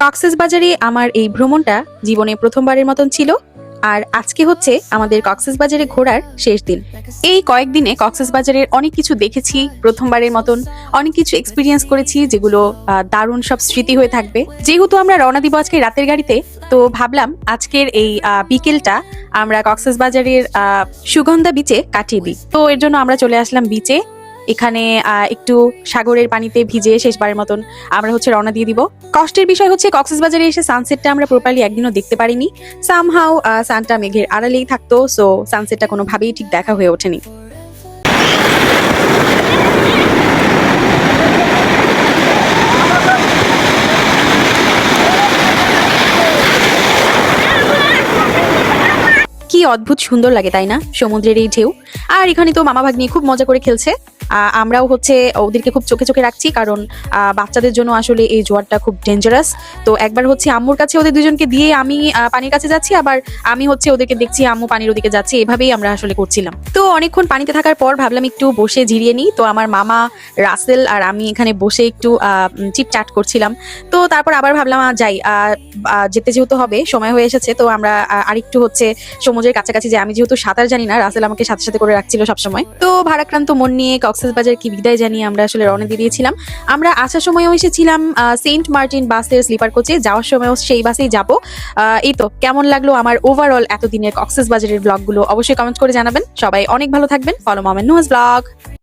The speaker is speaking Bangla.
কক্সেস বাজারে আমার এই ভ্রমণটা জীবনে প্রথমবারের মতন ছিল আর আজকে হচ্ছে আমাদের কক্সেস বাজারে ঘোরার শেষ দিন। এই কয়েকদিনে কক্সেস বাজারের অনেক কিছু দেখেছি প্রথমবারের মতন অনেক কিছু এক্সপিরিয়েন্স করেছি যেগুলো দারুণ সব স্মৃতি হয়ে থাকবে। যেহেতু আমরা রওনা দিব আজকে রাতের গাড়িতে তো ভাবলাম আজকের এই বিকেলটা আমরা কক্সেস বাজারের আহ, সুগন্ধা বিচে কাটিয়ে দিই। তো এর জন্য আমরা চলে আসলাম বিচে এখানে একটু সাগরের পানিতে ভিজে শেষবারের মতন আমরা হচ্ছে রওনা দিয়ে দিব। কষ্টের বিষয় হচ্ছে কক্সবাজারে এসে সানসেটটা আমরা প্রপারলি একদিনও দেখতে পারিনি। সামহাও সানটা মেঘের আড়ালেই থাকতো সো সানসেটটা কোনোভাবেই ঠিক দেখা হয়ে ওঠেনি। কি অদ্ভুত সুন্দর লাগে, তাই না? সমুদ্রের এই ঢেউ। আর এখানে তো মামা ভাগ্নি খুব মজা করে খেলছে। আমরাও হচ্ছে ওদেরকে খুব চোখে চোখে রাখছি, কারণ বাচ্চাদের জন্য আসলে এই জোয়ারটা খুব ডেঞ্জারাস তো একবার হচ্ছে আম্মুর কাছে ওদের দুজনকে দিয়ে আমি পানির কাছে যাচ্ছি, আবার আমি হচ্ছে ওদেরকে দেখছি আম্মু পানির ওদিকে যাচ্ছে, এভাবেই আমরা আসলে করছিলাম। তো অনেকক্ষণ পানিতে থাকার পর ভাবলাম একটু বসে জিরিয়ে নিই, তো আমার মামা রাসেল আর আমি এখানে বসে একটু চিটচাট করছিলাম। তো তারপর আবার ভাবলাম যাই যেতে যেহেতু হবে, সময় হয়ে এসেছে, তো আমরা আরেকটু হচ্ছে সমুদ্রের কাছাকাছি যে আমি যেহেতু সাঁতার জানি না, রাসেল আমাকে সাথে সাথে করে রাখছিল সবসময়। তো ভারাক্রান্ত মন নিয়ে কক্সবাজার কি বিদায় জানিয়ে আমরা আসলে রওনা দিয়ে দিয়েছিলাম। আমরা আসার সময়ও এসেছিলাম সেন্ট মার্টিন বাসের স্লিপার কোচে যাওয়ার সময়ও সেই বাসেই যাব। এই তো, কেমন লাগল আমার ওভারঅল এতদিনের কক্সেস বাজারের ব্লগগুলো অবশ্যই কমেন্ট করে জানাবেন। সবাই অনেক ভালো থাকবেন। Follow মামেন nose blog